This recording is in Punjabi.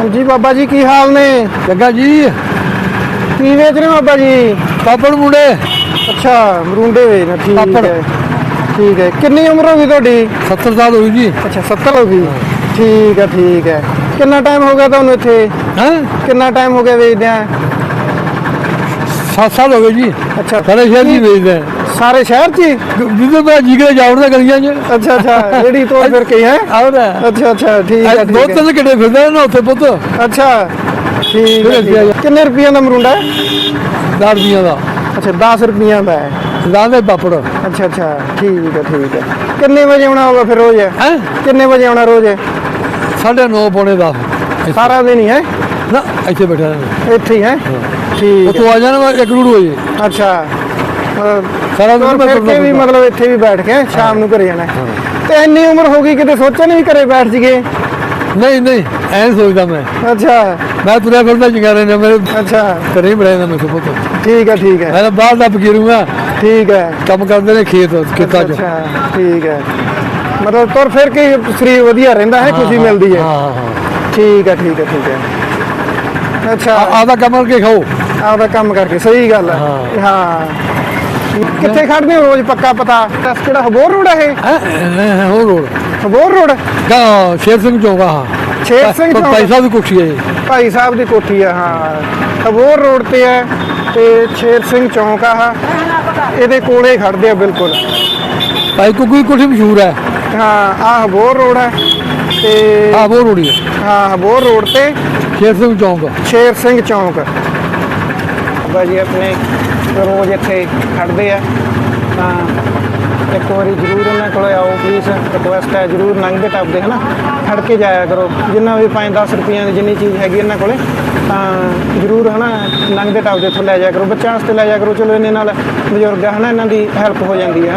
ਹਾਂਜੀ ਬਾਬਾ ਜੀ ਕੀ ਹਾਲ ਨੇ? ਜੱਗਾ ਜੀ। ਕੀ ਵੇਚ ਰਹੇ ਹੋ ਬਾਬਾ ਜੀ? ਪਾਪੜ ਮੁੰਡੇ ਅੱਛਾ ਮਰੂੰਡੇ ਵੇ ਨਾ ਠੀਕ ਪਾਪੜ। ਹੈ। ਠੀਕ ਹੈ। ਕਿੰਨੀ ਉਮਰ ਹੋ ਗਈ ਤੁਹਾਡੀ? 70 ਸਾਲ ਹੋਈ ਜੀ। ਅੱਛਾ 70 ਹੋ ਗਈ। ਠੀਕ ਹੈ ਠੀਕ ਹੈ। ਕਿੰਨਾ ਟਾਈਮ ਹੋ ਗਿਆ ਤੁਹਾਨੂੰ ਇੱਥੇ? ਹੈ? ਕਿੰਨਾ ਟਾਈਮ ਹੋ ਗਿਆ ਵੇਚਦਿਆਂ? 7 ਸਾਲ ਹੋ ਗਏ ਜੀ। ਅੱਛਾ। ਸਾਰੇ ਸ਼ਹਿਰ ਜੀ ਵੇਚਦੇ ਆ। ਸਾਰੇ ਸ਼ਹਿਰ 'ਚ ਹੀ? ਜਿੱਦੋਂ ਮੈਂ ਜੀਗਰੇ ਜਾਉੜਦਾ ਗਲੀਆਂ 'ਚ। ਅੱਛਾ ਅੱਛਾ ਜਿਹੜੀ ਤੋੜ ਫਿਰ ਕੇ ਹੈ? ਆਉਦਾ ਅੱਛਾ ਅੱਛਾ ਠੀਕ ਹੈ ਦੋ ਹੈ। ਤਿੰਨ ਕਿੱਡੇ ਫਿਰਦੇ ਨੇ ਨਾ ਉੱਥੇ ਪੁੱਤ। ਅੱਛਾ ਠੀਕ ਹੈ, ਹੈ। ਕਿੰਨੇ ਰੁਪਈਆਂ ਦਾ ਮਰੂੰਡਾ ਹੈ? ਦਾਰ ਦੀਆਂ ਦਾ। ਅੱਛਾ 10 ਰੁਪਈਆਂ ਦਾ ਹੈ। ਲਾਦੇ ਪਾਪੜ। ਅੱਛਾ ਅੱਛਾ ਠੀਕ ਹੈ ਠੀਕ ਹੈ। ਕਿੰਨੇ ਵਜੇ ਆਉਣਾ ਹੋਗਾ ਫਿਰ ਰੋਜ਼? ਹੈ? ਕਿੰਨੇ ਵਜੇ ਆਉਣਾ ਰੋਜ਼? ਸਾਢੇ 9 ਪੌਣੇ 10 ਸਾਰਾ ਦਿਨ ਹੀ ਹੈ? ਨਾ ਇੱਥੇ ਬੈਠਾ ਇੱਥੇ ਹੀ ਹੈ? ਠੀਕ ਉੱਥੋਂ ਆ ਜਾਣਾ ਇੱਕ ਡੂੜ ਵਜੇ। ਹੈ ਅੱਛਾ। ਅਹ, ਸਾਰਾ ਦਿਨ ਤੁਰ ਮੈਂ ਫਿਰ ਕੇ ਵੀ। ਮਤਲਬ ਇੱਥੇ ਵੀ ਬੈਠ ਕੇ ਸ਼ਾਮ ਨੂੰ ਘਰੇ ਜਾਣਾ? ਹੈ। ਤੇ ਇੰਨੀ ਉਮਰ ਹੋ ਗਈ ਕਿਤੇ ਸੋਚਿਆ ਨਹੀਂ ਘਰੇ ਬੈਠ ਜੀਏ ਨਹੀਂ ਨਹੀਂ ਐਂ ਸੋਚਦਾ ਮੈਂ। ਅੱਛਾ। ਮੈਂ ਤੁਰਿਆ ਫਿਰਦਾ ਚੰਗਾਰੇ ਨੇ ਮੇਰੇ ਅੱਛਾ। ਘਰੇ ਹੀ ਬੜਾਇਆ ਮੈਂ ਪੁੱਤ ਠੀਕ ਹੈ ਠੀਕ ਹੈ। ਮੈਂ ਤਾਂ ਬਾਹਰ ਦਾ ਫਕੀਰੂਗਾ ਠੀਕ ਹੈ। ਕੰਮ ਕਰਦੇ ਨੇ ਖੇਤ ਖੇਤਾਂ 'ਚ। ਅੱਛਾ ਠੀਕ ਹੈ। ਮਤਲਬ ਤੁਰ ਫਿਰ ਕੇ ਸਰੀਰ ਵਧੀਆ ਰਹਿੰਦਾ ਹੈ ਖੁਸ਼ੀ ਮਿਲਦੀ ਹੈ। ਹਾਂ ਹਾਂ ਹਾਂ। ਠੀਕ ਹੈ ਠੀਕ ਹੈ ਠੀਕ ਹੈ। ਅੱਛਾ। ਆਦਾ ਕੰਮ ਕਰਕੇ ਖਾਓ। ਆਪਦਾ ਕੰਮ ਕਰਕੇ ਸਹੀ ਗੱਲ ਹੈ। ਹਾਂ। ਹਾਂ। ਕਿੱਥੇ ਖੜਦੇ ਹੋ ਰੋਜ਼ ਪੱਕਾ ਪਤਾ? ਦੱਸ ਕਿਹੜਾ ਹਬੋਰ ਰੋਡ ਹੈ? ਹੈ ਹੋਰ ਰੋਡ। ਇਹ ਹਬੋਰ ਰੋਡ? ਕਾ ਸ਼ੇਰ ਸਿੰਘ ਚੌਂਕ ਆ ਹਾਂ ਸ਼ੇਰ ਸਿੰਘ ਚੌਂਕ। ਪੈਸਾ ਵੀ ਕੁਛੀ ਹੈ ਜੀ ਭਾਈ ਸਾਹਿਬ ਦੀ ਕੋਠੀ ਆ ਹਾਂ। ਹਬੋਰ ਰੋਡ ਤੇ ਹੈ ਤੇ ਸ਼ੇਰ ਸਿੰਘ ਚੌਂਕ ਆ ਇਹਦੇ ਕੋਲੇ ਖੜਦੇ ਆ ਬਿਲਕੁਲ। ਭਾਈ ਕੁੱਕੀ ਕੁਛ ਮਸ਼ਹੂਰ ਹੈ ਹਾਂ ਆ ਹਬੋਰ ਰੋਡ ਹੈ ਤੇ ਆ ਉਹ ਰੋੜੀ ਹੈ ਹਾਂ ਹਬੋਰ ਰੋਡ ਤੇ ਸ਼ੇਰ ਸਿੰਘ ਚੌਂਕ। ਸ਼ੇਰ ਸਿੰਘ ਚੌਂਕ। ਬਾਬਾ ਜੀ ਆਪਣੇ ਰੋਜ਼ ਇੱਥੇ ਖੜਦੇ ਆ। ਤਾਂ ਇੱਕ ਵਾਰੀ ਜ਼ਰੂਰ ਉਹਨਾਂ ਕੋਲ ਆਓ ਪਲੀਜ਼ ਰਿਕੁਐਸਟ ਹੈ, ਜ਼ਰੂਰ ਲੰਘਦੇ ਟੱਪਦੇ, ਹਨਾ? ਖੜ ਕੇ ਜਾਇਆ ਕਰੋ। ਜਿੰਨਾ ਵੀ 5-10 ਰੁਪਈਆਂ ਦੀ ਜਿੰਨੀ ਚੀਜ਼ ਹੈਗੀ ਇਹਨਾਂ ਕੋਲੇ, ਤਾਂ ਜ਼ਰੂਰ, ਹਨਾ, ਲੰਘਦੇ ਟੱਪਦੇ ਇੱਥੋਂ ਲੈ ਜਾਇਆ ਕਰੋ। ਬੱਚਿਆਂ ਵਾਸਤੇ ਲੈ ਜਾਇਆ ਕਰੋ। ਚਲੋ ਇਹਨੇ ਨਾਲ ਬਜ਼ੁਰਗ ਆ, ਹਨਾ, ਇਹਨਾਂ ਦੀ ਹੈਲਪ ਹੋ ਜਾਂਦੀ ਹੈ